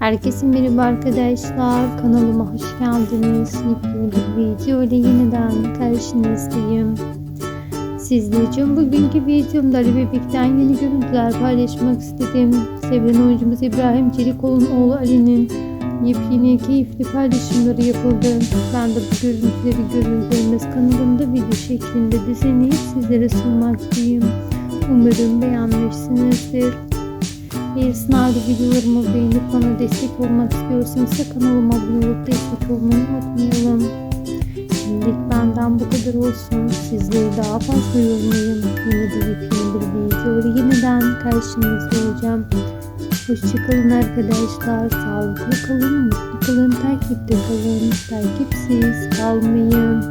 Herkese merhaba arkadaşlar. Kanalıma hoş geldiniz. Yepyeni bir video ile yeniden karşınızdayım. Sizler için bugünkü videomda Ali Bebek'ten yeni görüntüler paylaşmak istedim. Sevilen oyuncumuz İbrahim Çelikoğlu'nun oğlu Ali'nin yepyeni keyifli paylaşımları yapıldı. Ben de bu görüntüleri görüntülerimiz kanalımda video şeklinde düzenleyip sizlere sunmaktayım. Umarım beğenmişsinizdir. Eğer sınavda videolarımı beğenip bana destek olmak istiyorsanız kanalıma abone olup destek olmayı unutmayalım. Şimdilik benden bu kadar olsun. Sizleri daha fazla yormayın. Yeni bir yepyeni bir video ile yeniden karşınızda olacağım. Hoşçakalın arkadaşlar. Sağlıklı kalın, mutlu kalın, takipte kalın. Takipsiz kalmayın.